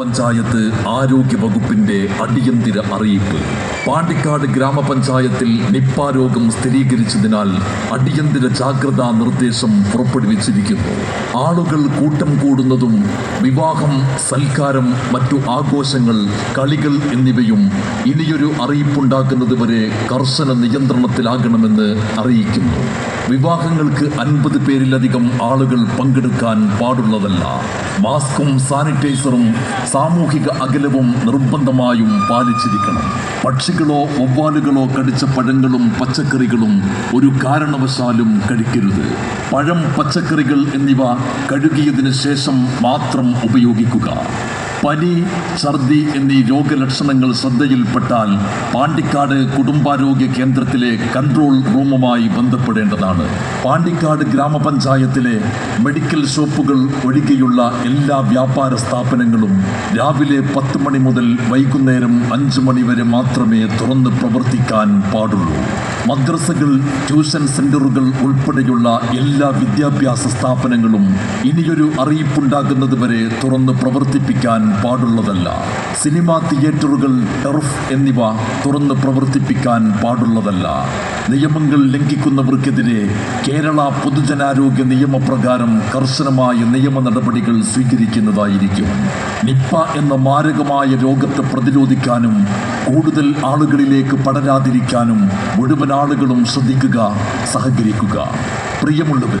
പഞ്ചായത്ത് ആരോഗ്യ വകുപ്പിന്റെ അടിയന്തര അറിയിപ്പ്. പാണ്ടിക്കാട് ഗ്രാമപഞ്ചായത്തിൽ നിപ്പ രോഗം സ്ഥിരീകരിച്ചതിനാൽ അടിയന്തര ജാഗ്രതാ നിർദ്ദേശം പുറപ്പെടുവിച്ചിരിക്കുന്നു. ആളുകൾ കൂട്ടം കൂടുന്നതും വിവാഹം സൽക്കാരം മറ്റു ആഘോഷങ്ങൾ കളികൾ എന്നിവയും ഇനിയൊരു അറിയിപ്പുണ്ടാക്കുന്നത് വരെ കർശന നിയന്ത്രണത്തിലാകണമെന്ന് അറിയിക്കുന്നു. വിവാഹങ്ങൾക്ക് അൻപത് പേരിലധികം ആളുകൾ പങ്കെടുക്കാൻ പാടുള്ളതല്ല. മാസ്കും സാനിറ്റൈസറും സാമൂഹിക അകലവും നിർബന്ധമായും പാലിച്ചിരിക്കണം. പക്ഷികളോ വവ്വാലുകളോ കടിച്ച പഴങ്ങളും പച്ചക്കറികളും ഒരു കാരണവശാലും കഴിക്കരുത്. പഴം പച്ചക്കറികൾ എന്നിവ കഴുകിയതിനു ശേഷം മാത്രം ഉപയോഗിക്കുക. പനി ഛർദി എന്നീ രോഗലക്ഷണങ്ങൾ ശ്രദ്ധയിൽപ്പെട്ടാൽ പാണ്ടിക്കാട് കുടുംബാരോഗ്യ കേന്ദ്രത്തിലെ കൺട്രോൾ റൂമുമായി ബന്ധപ്പെടേണ്ടതാണ്. പാണ്ടിക്കാട് ഗ്രാമപഞ്ചായത്തിലെ മെഡിക്കൽ ഷോപ്പുകൾ ഒഴികെയുള്ള എല്ലാ വ്യാപാര സ്ഥാപനങ്ങളും രാവിലെ പത്ത് മണി മുതൽ വൈകുന്നേരം അഞ്ച് മണി വരെ മാത്രമേ തുറന്ന് പ്രവർത്തിക്കാൻ പാടുള്ളൂ. മദ്രസകൾ ട്യൂഷൻ സെന്ററുകൾ ഉൾപ്പെടെയുള്ള എല്ലാ വിദ്യാഭ്യാസ സ്ഥാപനങ്ങളും ഇനിയൊരു അറിയിപ്പുണ്ടാകുന്നത് വരെ തുറന്ന് പ്രവർത്തിപ്പിക്കാൻ പാടുള്ളതല്ല. സിനിമാ തിയേറ്ററുകൾ ടർഫ് എന്നിവ തുറന്ന് പ്രവർത്തിപ്പിക്കാൻ പാടുള്ളതല്ല. നിയമങ്ങൾ ലംഘിക്കുന്നവർക്കെതിരെ കേരള പൊതുജനാരോഗ്യ നിയമപ്രകാരം കർശനമായ നിയമ നടപടികൾ സ്വീകരിക്കുന്നതായിരിക്കും. നിപ്പ എന്ന മാരകമായ രോഗത്തെ പ്രതിരോധിക്കാനും കൂടുതൽ ആളുകളിലേക്ക് പടരാതിരിക്കാനും മുഴുവൻ ആളുകളും ശ്രദ്ധിക്കുക സഹകരിക്കുക. പ്രിയമുള്ളവർ